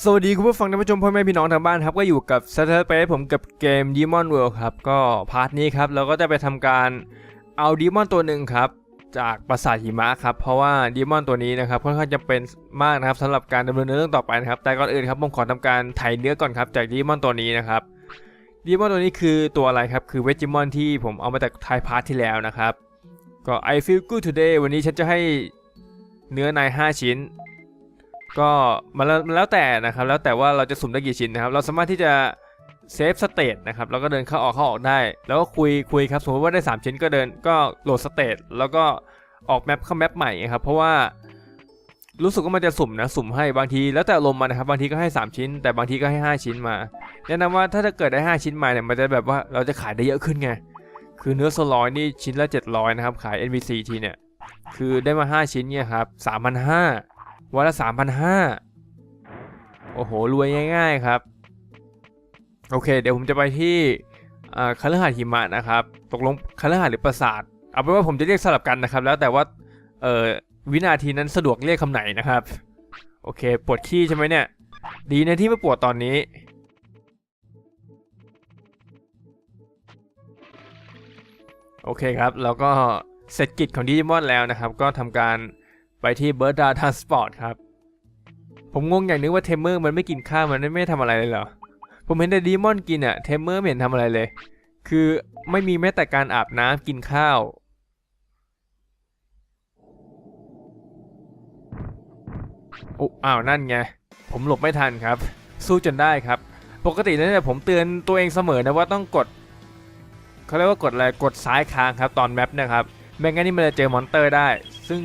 สวัสดีคุณผู้ฟังท่านผู้ชมพ่อแม่พี่น้องทางบ้านครับก็อยู่กับสเตอร์เปผมกับเกม Demon World ครับก็พาร์ทนี้ครับเราก็จะไปทำการเอาดีมอนตัวหนึ่งครับจากปราสาทหิมะครับเพราะว่าดีมอนตัวนี้นะครับค่อนข้างจะเป็นมากนะครับสำหรับการดำเนินเรื่องต่อไปนะครับแต่ก่อนอื่นครับผมขอทำการไถเนื้อก่อนครับจากดีมอนตัวนี้นะครับดีมอนตัวนี้คือตัวอะไรครับคือเวจิมอนที่ผมเอามาจากไทยพาร์ทที่แล้วนะครับก็ I feel good today วันนี้ฉันจะให้เนื้อใน5ชิ้น ก็มันแล้วมันแล้วแต่นะครับ แล้วแต่ว่าเราจะสุ่มได้กี่ชิ้นนะครับ เราสามารถที่จะเซฟสเตตนะครับแล้วก็เดินเข้าออกเข้าออกได้ แล้วก็คุยคุยครับสมมติว่าได้ 3 ชิ้นก็เดินก็โหลดสเตตแล้วก็ออกแมปเข้าแมปใหม่ครับเพราะว่ารู้สึกว่ามันจะสุ่มนะสุ่มให้บางทีแล้วแต่ลมมันนะครับบางทีก็ให้ 3 ชิ้น แต่บางทีก็ให้ 5 ชิ้นมาแนะนำว่าถ้าจะเกิดได้ 5 ชิ้นมาเนี่ยมันจะแบบว่าเราจะขายได้เยอะขึ้นไงคือเนื้อโซลอยนี่ชิ้นละ700นะครับขาย NPC ทีเนี่ยคือได้มา 5 ชิ้นเนี่ยครับ3,500 วันละสามพันห้าโอ้โห รวยง่ายๆครับ โอเค เดี๋ยวผมจะไปที่อาคฤหาสน์หิมะนะครับ ตกลงคฤหาสน์หรือปราสาท เอาเป็นว่าผมจะเรียกสลับกันนะครับ แล้วแต่ว่าเอ่อวินาทีนั้นสะดวกเรียกคำไหนนะครับ โอเค ปวดขี้ใช่ไหมเนี่ย ดีนะที่ไม่ปวดตอนนี้ โอเคครับ แล้วก็เสร็จกิจของดิจิมอนแล้วนะครับ ก็ทำการ ไปที่เบิร์ดดาทานสปอร์ตครับ ผมงงอย่างนึงว่าเทมเมอร์มันไม่กินข้าวมันไม่ทำอะไรเลยเหรอ ผมเห็นแต่ดีมอนกินอะเทมเมอร์ไม่เห็นทำอะไรเลย คือไม่มีแม้แต่การอาบน้ำกินข้าว โอ้อ้าวนั่นไง ผมหลบไม่ทันครับ สู้จนได้ครับ ปกติแล้วเนี่ยผมเตือนตัวเองเสมอนะว่าต้องกดเขาเรียกว่ากดอะไรกดซ้ายค้างครับตอนแมปนะครับไม่งั้นนี่มันจะเจอมอนเตอร์ได้ ซึ่ง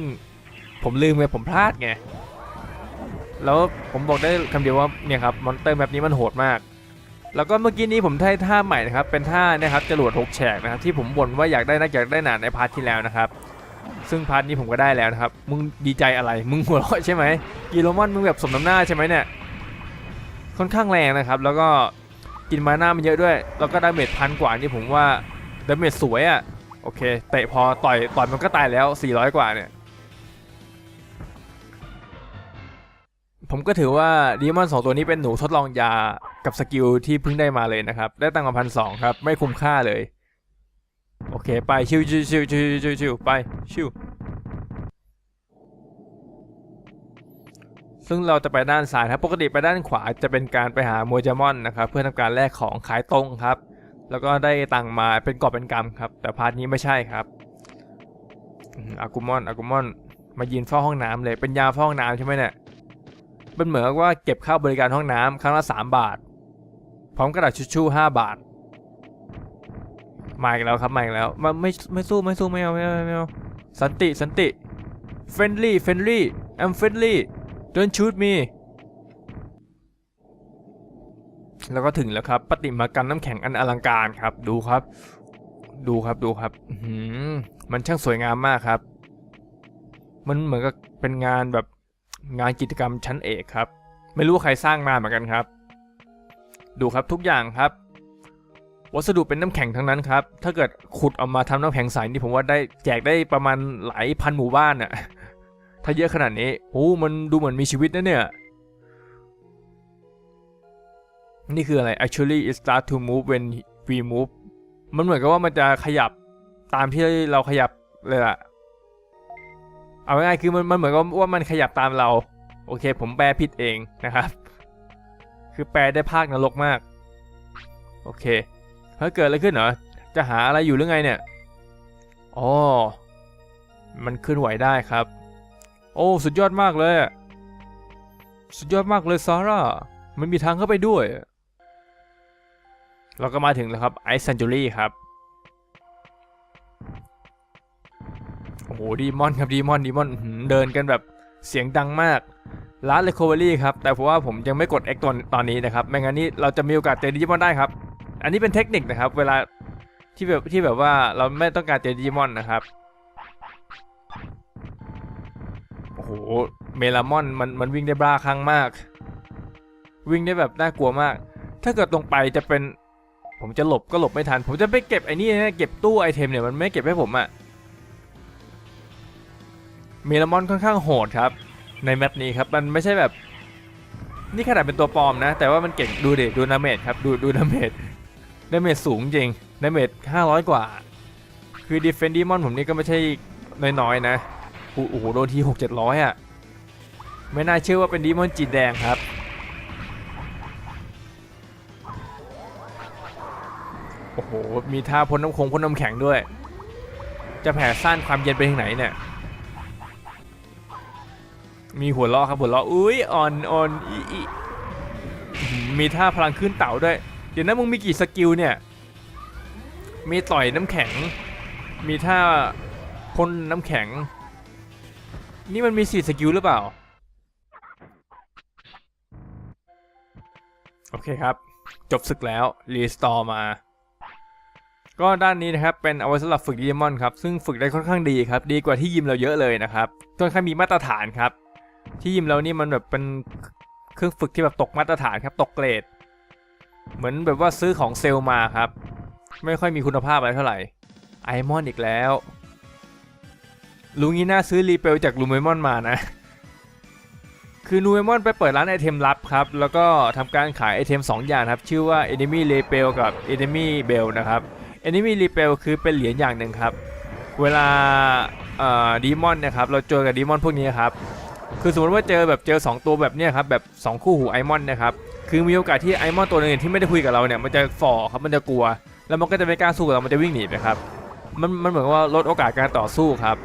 ผมลืมไงผมพลาดไง แล้วผมบอกได้คำเดียวว่าเนี่ยครับมอนเตอร์แบบนี้มันโหดมาก แล้วก็เมื่อกี้นี้ผมได้ท่าใหม่นะครับ เป็นท่านะครับจรวดหกแฉกนะครับที่ผมบ่นว่าอยากได้นักอยากได้หนาในพาร์ทที่แล้วนะครับซึ่งพาร์ทนี้ผมก็ได้แล้วนะครับ มึงดีใจอะไร มึงหัวเราะใช่ไหมกีโรมอนมึงแบบสมน้ำหน้าใช่ไหมเนี่ย ค่อนข้างแรงนะครับ แล้วก็กินมาหน้ามันเยอะด้วย แล้วก็ดาเมจพันกว่านี่ผมว่าดาเมจสวยอะ่ะ โอเค เตะพอต่อยต่อยมันก็ตายแล้ว 400 กว่าเนี่ย ผมก็ถือว่าดีมอนสองตัวนี้เป็นหนูทดลองยากับสกิลที่เพิ่งได้มาเลยนะครับ ได้ตังค์มาพันสองครับ ไม่คุ้มค่าเลย โอเค ไปชิวชิวชิวชิวชิวชิวไปชิวซึ่งเราจะไปด้านซ้ายครับปกติไปด้านขวาจะเป็นการไปหาโมจามอนนะครับเพื่อทำการแลกของขายตรงครับ แล้วก็ได้ตังค์มาเป็นกอบเป็นกำครับ แต่พาร์ทนี้ไม่ใช่ครับอากุมอนอากุมอนมายืนเฝ้าห้องน้ำเลยเป็นยาเฝ้าห้องน้ำใช่ไหมเนี่ย เป็นเหมือนกับว่าเก็บค่าบริการห้องน้ำครั้งละ 3 บาท พร้อมกระดาษทิชชู่5บาท มาอีกแล้วครับมาอีกแล้วมาไม่ไม่สู้ไม่สู้ไม่เอาไม่เอาไม่เอาสันติสันติ friendly friendly I'm friendly don't shoot me แล้วก็ถึงแล้วครับปฏิมากรรมน้ำแข็งอันอลังการครับ ดูครับ ดูครับดูครับมันช่างสวยงามมากครับ มันเหมือนกับเป็นงานแบบ งานกิจกรรมชั้นเอกครับ ไม่รู้ใครสร้างมาเหมือนกันครับ ดูครับทุกอย่างครับ วัสดุเป็นน้ำแข็งทั้งนั้นครับ ถ้าเกิดขุดออกมาทำน้ำแข็งใสนี่ผมว่าได้แจกได้ประมาณหลายพันหมู่บ้านอะถ้าเยอะขนาดนี้โอ้มันดูเหมือนมีชีวิตนะเนี่ยนี่คืออะไร actually it start to move when we move มันเหมือนกับว่ามันจะขยับตามที่เราขยับเลยล่ะ เอาง่ายๆคือมันมันเหมือนกับว่ามันขยับตามเรา โอเค ผมแปลผิดเองนะครับ คือแปลได้ภาคนรกมาก โอเคเฮ้ยเกิดอะไรขึ้นเหรอ จะหาอะไรอยู่หรือไงเนี่ย อ๋อ มันเคลื่อนไหวได้ครับ โอ้ สุดยอดมากเลย สุดยอดมากเลยซาร่า มันมีทางเข้าไปด้วย เราก็มาถึงแล้วครับไอซ์ซันจูรี่ครับ โอ้โหดีมอนครับดีมอนดีมอนเดินกันแบบเสียงดังมากร้านเลโคเวอรี่ครับ แต่เพราะว่าผมยังไม่กด X ตอนตอนนี้นะครับ ไม่งั้นนี่เราจะมีโอกาสเจอดิจิมอนได้ครับ อันนี้เป็นเทคนิคนะครับ เวลาที่แบบที่แบบว่าเราไม่ต้องการเจอดิจิมอนนะครับ โอ้โห เมลามอนมันมันวิ่งได้บ้าคลั่งมาก วิ่งได้แบบน่ากลัวมาก ถ้าเกิดตรงไปจะเป็น ผมจะหลบก็หลบไม่ทัน ผมจะไปเก็บไอ้นี่นะ เก็บตู้ไอเทมเนี่ยมันไม่เก็บให้ผมอะ เมลามอนค่อนข้างโหดครับ ในแมปนี้ครับ มันไม่ใช่แบบ นี่ขนาดเป็นตัวปลอมนะ แต่ว่ามันเก่งดูเดดูดาเมจครับ ดูดูดาเมจดาเมจสูงจริงดาเมจ500 กว่า คือดีเฟนดีมอนผมนี่ก็ไม่ใช่น้อยๆนะ โอ้โหโดนที6 700อะ ไม่น่าเชื่อว่าเป็นดีมอนจีนแดงครับโอ้โห มีท่าพ่นน้ำคงพ่นน้ำแข็งด้วย จะแผ่ซ่านความเย็นไปทางไหนเนี่ย มีหัวเราะครับหัวเราะอุ้ยอ่อนอ่อนอีอีมีท่าพลังขึ้นเต่าด้วย เดี๋ยวนะมึงมีกี่สกิลเนี่ย มีต่อยน้ำแข็ง มีท่าพ่นน้ำแข็ง นี่มันมีสี่สกิลหรือเปล่า โอเคครับ จบศึกแล้ว รีสตอร์มา ก็ด้านนี้นะครับ เป็นเอาไว้สำหรับฝึกดีมอนครับ ซึ่งฝึกได้ค่อนข้างดีครับ ดีกว่าที่ยิมเราเยอะเลยนะครับค่อนข้างมีมาตรฐานครับ ที่ยิมเรานี่มันแบบเป็นเครื่องฝึกที่แบบตกมาตรฐานครับตกเกรด เหมือนแบบว่าซื้อของเซลล์มาครับ ไม่ค่อยมีคุณภาพอะไรเท่าไหร่ไอมอนอีกแล้วลุงนี้น่าซื้อรีเปลจากลูเมมอนมานะ คือลูเมมอนไปเปิดร้านไอเทมลับครับ แล้วก็ทำการขายไอเทม 2 อย่างครับ ชื่อว่า Enemy Repel กับ Enemy Bell นะครับ Enemy Repel คือเป็นเหรียญอย่างหนึ่งครับ เวลาดีมอนนี่ยครับ เราเจอกับดีมอนพวกนี้ครับ คือสมมติว่าเจอแบบเจอ 2 ตัวแบบเนี้ยครับแบบ2คู่หูไอมอนนะครับคือมีโอกาสที่ไอมอนตัวหนึงที่ไม่ได้คุยกับเราเนี่ยมันจะฝ่อครับมันจะกลัว แล้วมันก็จะไม่กล้าสู้กับเรา มันจะวิ่งหนีไปครับมันมันเหมือนกับว่าลดโอกาสการต่อสู้ครับ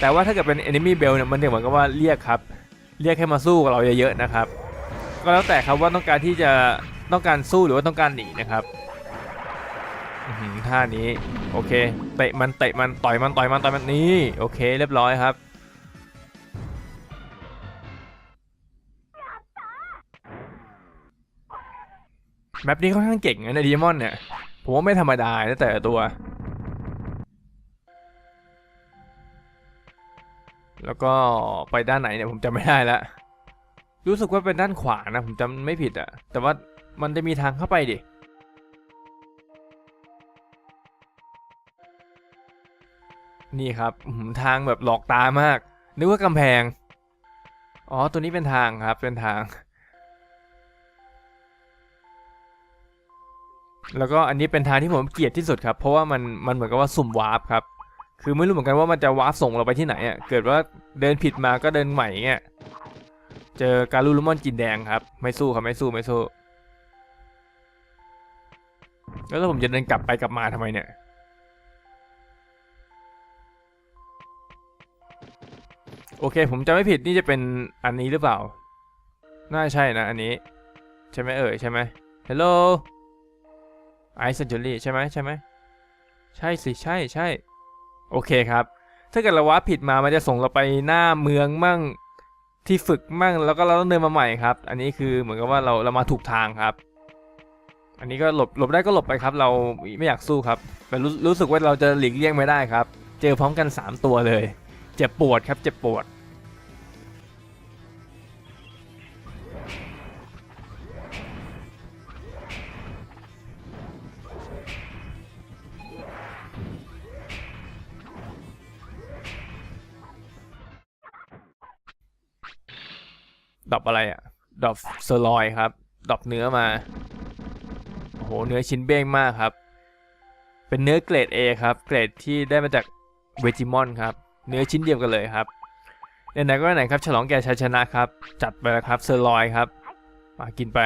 แต่ว่าถ้าเกิดเป็น enemy bell เนี่ยมันจะเหมือนกับว่าเรียกครับเรียกให้มาสู้กับเราเยอะๆนะครับก็แล้วแต่ครับว่าต้องการที่จะต้องการสู้หรือว่าต้องการหนีนะครับท่านี้โอเคเตะมันเตะมันต่อยมันต่อยมันต่อยมันนี่โอเค เรียบร้อยครับ แบบนี้ค่อนข้างเก่งนะในดีมอนเนี่ย ผมว่าไม่ธรรมดานะแต่ตัว แล้วก็ไปด้านไหนเนี่ยผมจำไม่ได้แล้วรู้สึกว่าเป็นด้านขวานะผมจำไม่ผิดอะแต่ว่ามันจะมีทางเข้าไปดินี่ครับทางแบบหลอกตามาก นึกว่ากำแพง อ๋อ ตัวนี้เป็นทางครับ เป็นทาง แล้วก็อันนี้เป็นทางที่ผมเกลียดที่สุดครับ เพราะว่ามันมันเหมือนกับว่าสุ่มวาร์ปครับ คือไม่รู้เหมือนกันว่ามันจะวาร์ปส่งเราไปที่ไหนอะ เกิดว่าเดินผิดมาก็เดินใหม่เงี้ย เจอการูลูมอนจินแดงครับ ไม่สู้ครับไม่สู้ไม่สู้ แล้วถ้าผมจะเดินกลับไปกลับมาทำไมเนี่ย โอเค ผมจะไม่ผิดนี่จะเป็นอันนี้หรือเปล่า น่าใช่นะอันนี้ ใช่ไหมเอ่ยใช่ไหม Hello ไอซ์เซนจูรี่ใช่ไหมใช่ไหมใช่สิใช่ใช่โอเคครับ ถ้าเกิดเราว่าผิดมามันจะส่งเราไปหน้าเมืองมั่งที่ฝึกมั่งแล้วก็เราต้องเดินมาใหม่ครับ อันนี้คือเหมือนกับว่าเราเรามาถูกทางครับ อันนี้ก็หลบหลบได้ก็หลบไปครับ เราไม่อยากสู้ครับแต่รู้รู้สึกว่าเราจะหลีกเลี่ยงไม่ได้ครับ เจอพร้อมกัน 3 ตัวเลย เจ็บปวดครับเจ็บปวด ดรอปอะไรอะดรอปเซอร์ลอยครับดรอปเนื้อมา โอ้โห เนื้อชิ้นเบ้งมากครับ เป็นเนื้อเกรด A ครับ เกรดที่ได้มาจากเวจิมอนครับ เนื้อชิ้นเดียวกันเลยครับไหนๆก็ไหนครับ ฉลองแก่ชัยชนะครับ จัดไปแล้วครับ เซอร์ลอยครับ มากินไป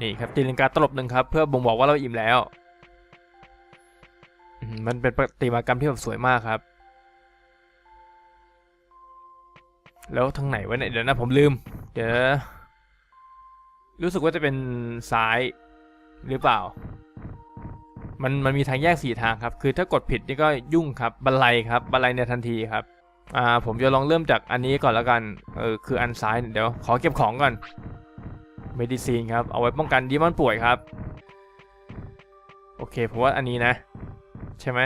นี่ครับตีลังกาตลบหนึ่งครับ เพื่อบ่งบอกว่าเราอิ่มแล้ว มันเป็นประติมากรรมที่แบบสวยมากครับ แล้วทางไหนวะเนี่ยเดี๋ยวนะผมลืม เดี๋ยวรู้สึกว่าจะเป็นซ้ายหรือเปล่า มันมันมีทางแยกสี่ทางครับ คือถ้ากดผิดนี่ก็ยุ่งครับ บันไลครับ บันไลในทันทีครับ อ่า ผมจะลองเริ่มจากอันนี้ก่อนแล้วกัน เออ คืออันซ้าย เดี๋ยวขอเก็บของก่อน เมดิซีนครับ เอาไว้ป้องกันดีมอนป่วยครับ โอเค ผมว่าอันนี้นะ ใช่ไหม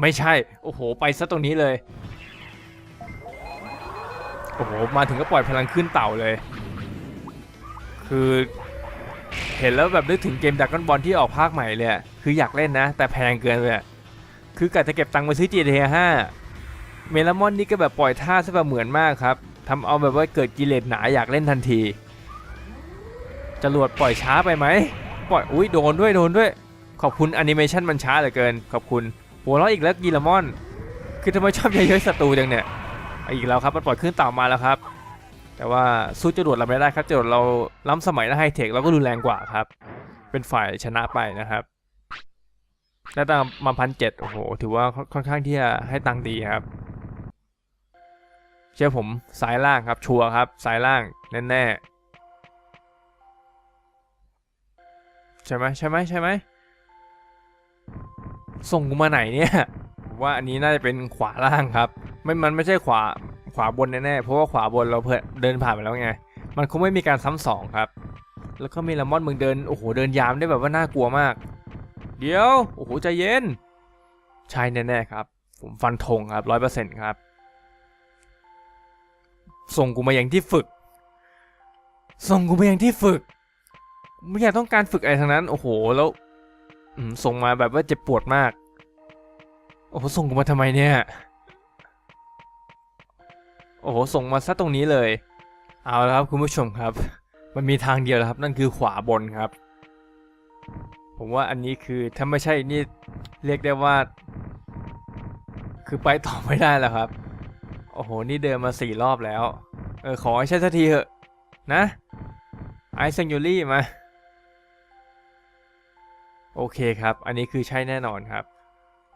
ไม่ใช่ โอ้โห ไปซะตรงนี้เลย โอ้โห มาถึงก็ปล่อยพลังขึ้นเต่าเลย คือเห็นแล้วแบบนึกถึงเกมดักกอนบอลที่ออกภาคใหม่เลยคืออยากเล่นนะ แต่แพงเกินเลยคือกะจะเก็บตังค์มาซื้อ GTA 5เมลามอนนี่ก็แบบปล่อยท่าซะแบบเหมือนมากครับทำเอาแบบว่าเกิดกิเลสหนาอยากเล่นทันทีจรวดปล่อยช้าไปไหมปล่อยอุ้ยโดนด้วยโดนด้วย ขอบคุณแอนิเมชันมันช้าเหลือเกิน ขอบคุณ หัวเราะอีกแล้วกีลามอน คือทำไมชอบเย้ยๆศัตรูจังเนี่ยอีกแล้วครับมันปล่อยขึ้นเต่ามาแล้วครับ แต่ว่าสู้จรวดเราไม่ได้ครับจรวดเราล้ำสมัยและไฮเทคเราก็รุนแรงกว่าครับ เป็นฝ่ายชนะไปนะครับได้ตังมาพันเจ็ดโอ้โหถือว่าค่อนข้างที่จะให้ตังดีครับ เชื่อผมสายล่างครับชัวร์ครับสายล่างแน่ๆใช่ไหมใช่ไหมใช่ไหม ส่งกูมาไหนเนี่ยว่าอันนี้น่าจะเป็นขวาล่างครับไม่มันไม่ใช่ขวาขวาบนแน่ๆเพราะว่าขวาบนเราเพิ่เดินผ่านไปแล้วไงมันคงไม่มีการซ้ำสองครับ แล้วก็มีลามอนมึงเดินโอ้โหเดินยามได้แบบว่าน่ากลัวมาก เดี๋ยวโอ้โหใจเย็นใช่แน่ๆครับ ผมฟันธงครับร้อยเปอร์เซ็นต์ครับ ส่งกูมาอย่างที่ฝึก ส่งกูมาอย่างที่ฝึก ไม่อยากต้องการฝึกอะไรทั้งนั้น โอ้โห แล้ว ส่งมาแบบว่าเจ็บปวดมาก โอ้โห ส่งกูมาทำไมเนี่ย โอ้โห ส่งมาซะตรงนี้เลย เอาละครับคุณผู้ชมครับ มันมีทางเดียวแล้วครับ นั่นคือขวาบนครับ ผมว่าอันนี้คือถ้าไม่ใช่นี่เรียกได้ว่า คือไปต่อไม่ได้แล้วครับ โอ้โห นี่เดินมาสี่รอบแล้ว เออ ขอให้ใช่สักทีเถอะ นะ ไอซ์เซนยูรี่มา โอเคครับ อันนี้คือใช่แน่นอนครับ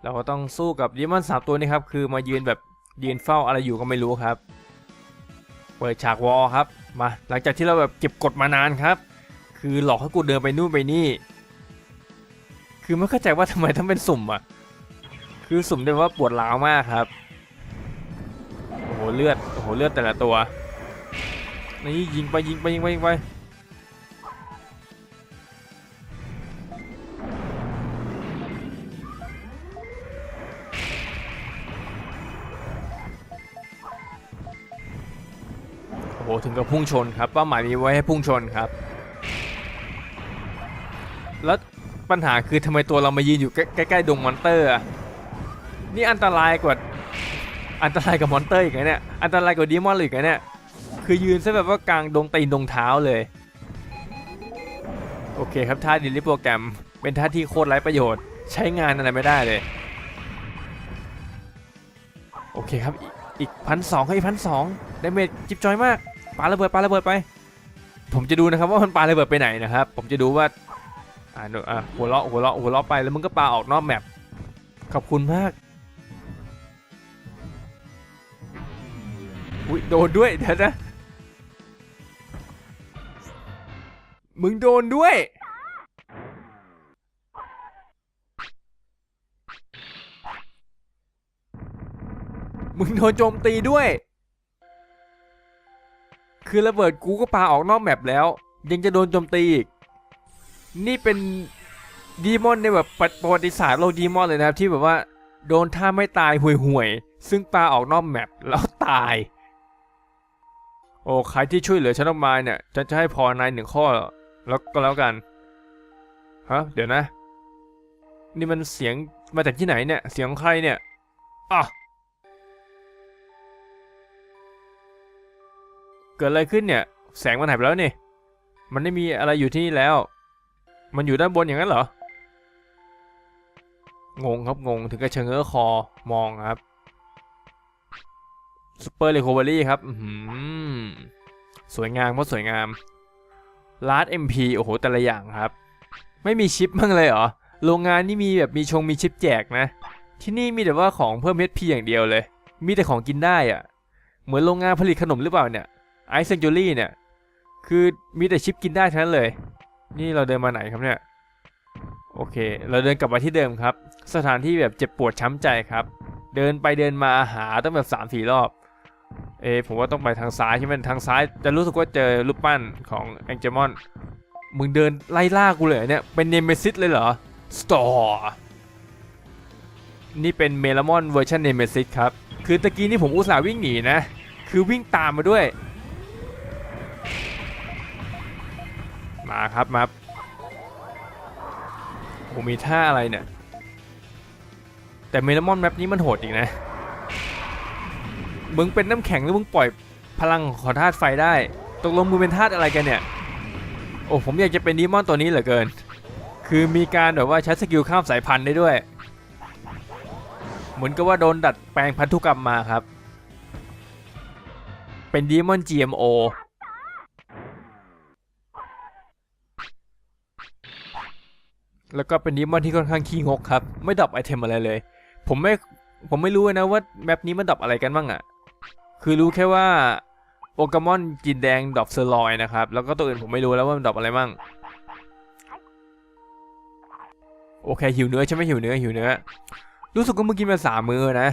เราก็ต้องสู้กับดิมอนสามตัวนี้ครับ คือมายืนแบบยืนเฝ้าอะไรอยู่ก็ไม่รู้ครับ เปิดฉากวอลครับ มา หลังจากที่เราแบบเก็บกดมานานครับ คือหลอกให้กูเดินไปนู่นไปนี่ คือไม่เข้าใจว่าทำไมต้องเป็นสุ่มอะ คือสุ่มได้ว่าปวดร้าวมากครับ โอ้โหเลือด โอ้โหเลือดแต่ละตัว นี่ยิงไปยิงไปยิงไปยิงไป โอ้โหถึงกับพุ่งชนครับเป้าหมายมีไว้ให้พุ่งชนครับ แล้วปัญหาคือทำไมตัวเรามายืนอยู่ใกล้ๆดงมอนเตอร์นี่อันตรายกว่าอันตรายกับมอนเตอร์อีกนะเนี่ยอันตรายกว่าดีมอนเลยอีกนะเนี่ยคือยืนซะแบบว่ากลางดงตีนดงเท้าเลย โอเคครับท่าดิลิโปรแกรม เป็นท่าที่โคตรไร้ประโยชน์ ใช้งานอะไรไม่ได้เลย โอเคครับอีกอีกพันสองให้พันสองดาเมจจิบจอยมาก ปาระเบิดปาระเบิดไป ผมจะดูนะครับว่ามันปาระเบิดไปไหนนะครับ ผมจะดูว่าอ่าอะหัวเราะหัวเราะหัวเราะไปแล้วมึงก็ปาออกนอกแมปขอบคุณมากอุ้ยโดนด้วยเดี๋ยวนะมึงโดนด้วย มึงโดนโจมตีด้วย คือระเบิดกูก็ปาออกนอกแมปแล้ว ยังจะโดนโจมตีอีก นี่เป็นดีมอนในแบบประวัติศาสตร์โลกดีมอนเลยนะครับที่แบบว่าโดนท่าไม่ตายห่วยๆ ซึ่งปาออกนอกแมปแล้วตาย โอ้ใครที่ช่วยเหลือฉันออกมาเนี่ยฉันจะให้พรนายหนึ่งข้อแล้วก็แล้วกัน ฮะ เดี๋ยวนะ นี่มันเสียงมาจากที่ไหนเนี่ย เสียงของใครเนี่ยอะ เกิดอะไรขึ้นเนี่ย แสงมันหายไปแล้วนี่ มันไม่มีอะไรอยู่ที่นี่แล้ว มันอยู่ด้านบนอย่างนั้นเหรอ งงครับงงถึงกับเชิงเง้อคอมองครับซูเปอร์เรโคเวอรี่ครับหือสวยงามก็สวยงามลาร์ดเอ็มพีโอ้โห แต่ละอย่างครับ ไม่มีชิปบ้างเลยเหรอ โรงงานนี่มีแบบมีชงมีชิปแจกนะ ที่นี่มีแต่ว่าของเพิ่มเ p อย่างเดียวเลย มีแต่ของกินได้อะเหมือนโรงงานผลิตขนมหรือเปล่าเนี่ย ไอซ์เซนจูรี่เนี่ย คือมีแต่ชิปกินได้ทั้งนั้นเลย นี่เราเดินมาไหนครับเนี่ย โอเค เราเดินกลับมาที่เดิมครับ สถานที่แบบเจ็บปวดช้ำใจครับ เดินไปเดินมาหาต้องแบบสามสี่รอบ เอผมว่าต้องไปทางซ้ายใช่ไหมทางซ้ายจะรู้สึกว่าเจอรูปปั้นของแองเจมอน มึงเดินไล่ล่ากูเลยเหรอเนี่ย เป็นเนมเมซิสเลยเหรอ สตอร์นี่เป็นเมลามอนเวอร์ชันเนมเมซิสครับ คือตะกี้นี่ผมอุตส่าห์วิ่งหนีนะ คือวิ่งตามมาด้วย มาครับมาผมมีท่าอะไรเนี่ย แต่เมลามอนแมปนี้มันโหดอีกนะ มึงเป็นน้ำแข็งหรือมึงปล่อยพลังของธาตุไฟได้ ตกลงมึงเป็นธาตุอะไรกันเนี่ย โอ้ผมอยากจะเป็นดีมอนตัวนี้เหลือเกิน คือมีการแบบว่าใช้สกิลข้ามสายพันธุ์ได้ด้วย เหมือนกับว่าโดนดัดแปลงพันธุกรรมมาครับ เป็นดีมอน GMO แล้วก็เป็นดีมอนที่ค่อนข้างขี้งกครับ ไม่ดรอปไอเทมอะไรเลย ผมไม่ ผมไม่รู้นะว่าแมปนี้มันดรอปอะไรกันบ้างอะคือรู้แค่ว่าโปเกมอนจินแดงดรอปเซอร์ลอยนะครับ แล้วก็ตัวอื่นผมไม่รู้แล้วว่ามันดรอปอะไรบ้างโอเคหิวเนื้อใช่ไหมหิวเนื้อหิวเนื้อ รู้สึกว่ามึงกินมาสามมื้อนะ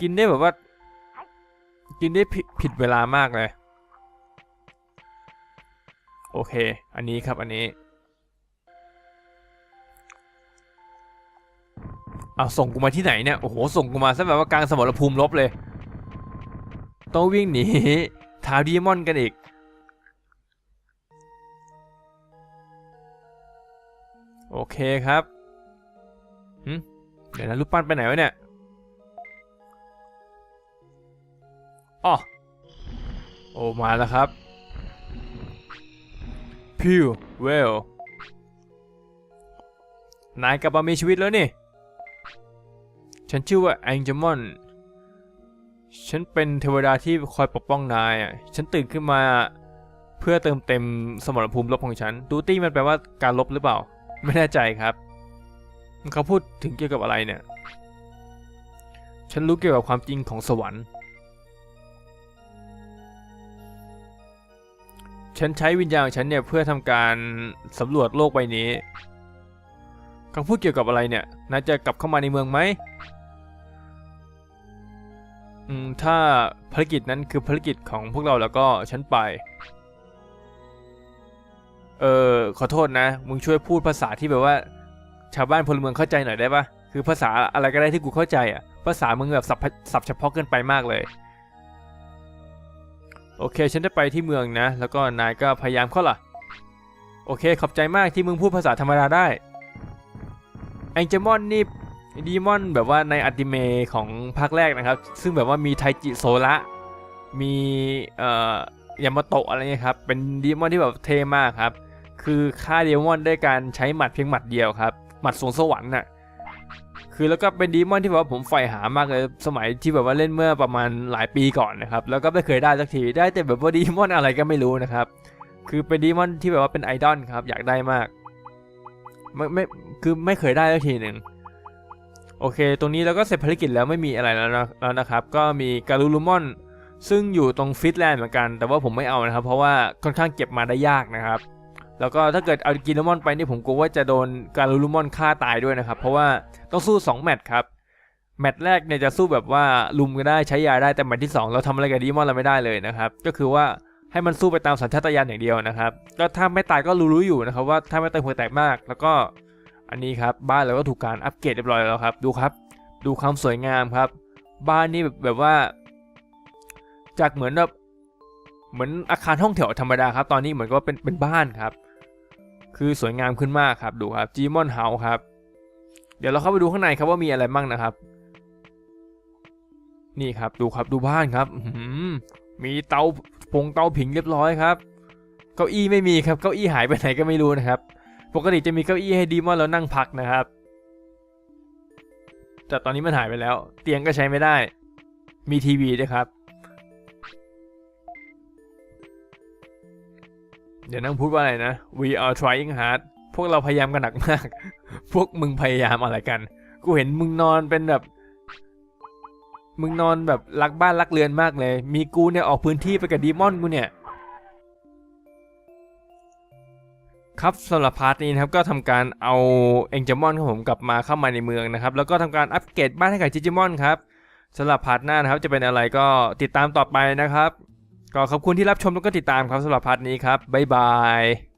กินได้แบบว่า กินได้ผิดเวลามากเลย โอเค อันนี้ครับอันนี้ เอาส่งกูมาที่ไหนเนี่ย โอ้โห ส่งกูมาซะแบบว่ากลางสมรภูมิรบเลย ต้องวิ่งหนีท้าดีมอนกันอีก โอเคครับหึเดี๋ยวนะรูปปั้นไปไหนวะเนี่ยอ๋อโอ้มาแล้วครับ พิวเวลนายกลับมามีชีวิตแล้วนี่ ฉันชื่อว่าแองเจมอน ฉันเป็นเทวดาที่คอยปกป้องนายอะ ฉันตื่นขึ้นมาเพื่อเติมเต็มสมรภูมิรบของฉัน ดูตี้มันแปลว่าการลบหรือเปล่า ไม่แน่ใจครับ เขาพูดถึงเกี่ยวกับอะไรเนี่ย ฉันรู้เกี่ยวกับความจริงของสวรรค์ ฉันใช้วิญญาณของฉันเนี่ยเพื่อทำการสำรวจโลกใบนี้เขาพูดเกี่ยวกับอะไรเนี่ยนายจะกลับเข้ามาในเมืองไหม ถ้าภารกิจนั้นคือภารกิจของพวกเราแล้วก็ฉันไป เออขอโทษนะ มึงช่วยพูดภาษาที่แบบว่า ชาวบ้านพลเมืองเข้าใจหน่อยได้ปะคือภาษาอะไรก็ได้ที่กูเข้าใจอะ ภาษามึงแบบสับสับเฉพาะเกินไปมากเลย โอเค ฉันจะไปที่เมืองนะ แล้วก็นายก็พยายามเข้าล่ะ โอเค ขอบใจมากที่มึงพูดภาษาธรรมดาได้ แองเจมอนนี่ ดีมอนแบบว่าในอัติเมของภาคแรกนะครับ ซึ่งแบบว่ามีไทจิโซระมีเอ่อยามาโตะอะไรเงี้ยครับ เป็นดีมอนที่แบบเท่มากครับ คือฆ่าดีมอนด้วยการใช้หมัดเพียงหมัดเดียวครับ หมัดสวงสวรรค์น่ะ คือแล้วก็เป็นดีมอนที่แบบว่าผมใฝ่หามากเลย สมัยที่แบบว่าเล่นเมื่อประมาณหลายปีก่อนนะครับ แล้วก็ไม่เคยได้สักที ได้แต่แบบว่าดีมอนอะไรก็ไม่รู้นะครับ คือเป็นดีมอนที่แบบว่าเป็นไอดอลครับ อยากได้มาก ไม่ไม่ คือไม่เคยได้สักทีหนึ่ง โอเค ตรงนี้เราก็เสร็จภารกิจแล้วไม่มีอะไรแล้วนะแล้วนะครับ ก็มีการูลูมอน ซึ่งอยู่ตรงฟิตแลนด์เหมือนกัน แต่ว่าผมไม่เอานะครับ เพราะว่าค่อนข้างเก็บมาได้ยากนะครับ แล้วก็ถ้าเกิดเอากินลูมอนไปนี่ผมกลัวว่าจะโดนการูลูมอนฆ่าตายด้วยนะครับ เพราะว่าต้องสู้ 2 แมตช์ครับ แมตช์แรกเนี่ยจะสู้แบบว่าลุมก็ได้ใช้ยาได้ แต่แมตช์ที่ 2 เราทำอะไรกับดีมอนเราไม่ได้เลยนะครับ ก็คือว่าให้มันสู้ไปตามสัญชาตญาณอย่างเดียวนะครับ ก็ถ้าไม่ตายก็รู้ๆอยู่นะครับว่าถ้าไม่ตายหัวแตกมาก แล้วก็ อันนี้ครับบ้านเราก็ถูกการอัปเกรดเรียบร้อยแล้วครับ ดูครับ ดูความสวยงามครับ บ้านนี่แบบแบบว่า จากเหมือนแบบเหมือนอาคารห้องแถวธรรมดาครับ ตอนนี้เหมือนก็เป็นเป็นบ้านครับ คือสวยงามขึ้นมากครับ ดูครับจีมอนเฮาครับ เดี๋ยวเราเข้าไปดูข้างในครับว่ามีอะไรบ้างนะครับ นี่ครับดูครับดูบ้านครับมีเตาผงเตาผิงเรียบร้อยครับ เก้าอี้ไม่มีครับ เก้าอี้หายไปไหนก็ไม่รู้นะครับ ปกติจะมีเก้าอี้ให้ดีมอนแล้วนั่งพักนะครับ แต่ตอนนี้มันหายไปแล้ว เตียงก็ใช้ไม่ได้ มีทีวีด้วยครับ เดี๋ยวนั่งพูดว่าอะไรนะ we are trying hard พวกเราพยายามกันหนักมาก พวกมึงพยายามอะไรกัน กูเห็นมึงนอนเป็นแบบ มึงนอนแบบรักบ้านรักเรือนมากเลย มีกูเนี่ยออกพื้นที่ไปกับดีมอนกูเนี่ย ครับสำหรับพาร์ทนี้นะครับก็ทำการเอาเอ็งจมอนของผมกลับมาเข้ามาในเมืองนะครับ แล้วก็ทำการอัปเกรดบ้านให้กับจิจิมอนครับสำหรับพาร์ทหน้านะครับจะเป็นอะไรก็ติดตามต่อไปนะครับ ก็ขอบคุณที่รับชมแล้วก็ติดตามครับสำหรับพาร์ทนี้ครับบ๊ายบาย